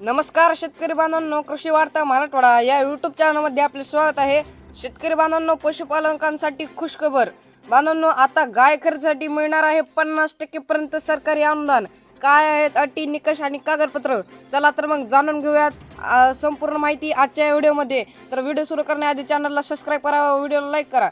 नमस्कार शेतकरी बांधवांनो कृषी वार्ता मराठवाडा या यूट्यूब चॅनलमध्ये आपले स्वागत आहे. शेतकरी बांधवांनो पशुपालकांसाठी खुशखबर. बांधवांनो आता गाय खरेदीसाठी मिळणार आहे पन्नास टक्केपर्यंत सरकारी अनुदान. काय आहेत अटी निकष आणि कागदपत्र? चला तर मग जाणून घेऊयात. संपूर्ण माहिती आजच्या व्हिडिओमध्ये. तर व्हिडिओ सुरू करण्याआधी चॅनलला सबस्क्राईब करा व्हिडिओला लाईक करा.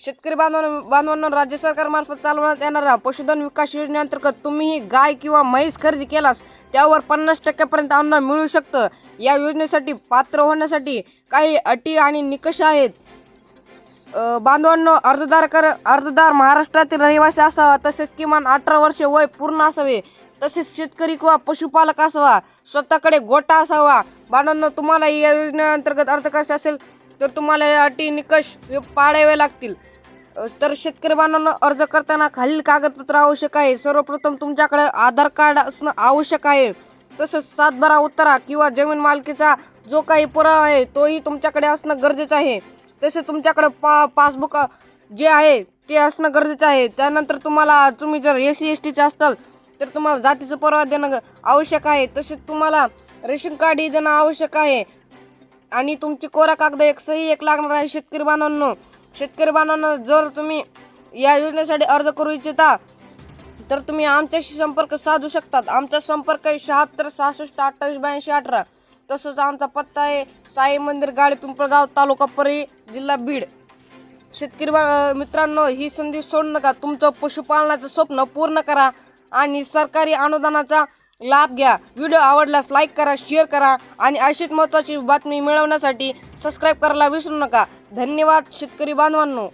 शेतकरी बांधवां बांधवांना राज्य सरकारमार्फत चालवण्यात येणाऱ्या पशुधन विकास योजनेअंतर्गत तुम्हीही गाय किंवा म्हैस खरेदी केलास त्यावर पन्नास टक्क्यापर्यंत अनुदान मिळू शकतं. या योजनेसाठी पात्र होण्यासाठी काही अटी आणि निकष आहेत. बांधवांनो अर्जदार कर अर्जदार महाराष्ट्रातील रहिवासी असावा तसेच किमान अठरा वर्षे वय पूर्ण असावे तसेच शेतकरी किंवा पशुपालक असावा स्वतःकडे गोटा असावा. बांधवांनो तुम्हाला या योजनेअंतर्गत अर्ज करायचा असेल तर तुम्हाला या अटी निकष हे पाळावे लागतील तर शेतकरी बांधवांनो अर्ज करताना खालील कागदपत्र आवश्यक आहे. सर्वप्रथम तुमच्याकडे आधार कार्ड असणं आवश्यक आहे. तसंच सातबारा उतारा किंवा जमीन मालकीचा जो काही पुरावा आहे तोही तुमच्याकडे असणं गरजेचं आहे. तसे तुमच्याकडे पा पासबुक जे आहे ते असणं गरजेचं आहे. त्यानंतर तुम्हाला तुम्ही जर एस सी एस टीचे असताल तर तुम्हाला जातीचा पुरावा देणं आवश्यक आहे. तसेच तुम्हाला रेशन कार्डही देणं आवश्यक आहे. आणि तुमची कोरा कागद एक सही एक लागणार आहे शेतकरी बांधवांनो. शेतकरी बांधवांनो जर तुम्ही या योजनेसाठी अर्ज करू इच्छिता तर तुम्ही आमच्याशी संपर्क साधू शकतात. आमचा संपर्क आहे शहात्तर सहासष्ट अठ्ठावीस ब्याऐंशी अठरा. तसंच आमचा पत्ता आहे साई मंदिर गाडी पिंपळगाव तालुका परळी जिल्हा बीड. शेतकरी बा- मित्रांनो ही संधी सोडू नका. तुमचं पशुपालनाचं स्वप्न पूर्ण करा आणि सरकारी अनुदानाचा लाभ घ्या. व्हिडिओ आवडल्यास लाईक करा शेअर करा आणि अशीच महत्त्वाची बातमी मिळवण्यासाठी सबस्क्राईब करायला विसरू नका. धन्यवाद शेतकरी बांधवांनो.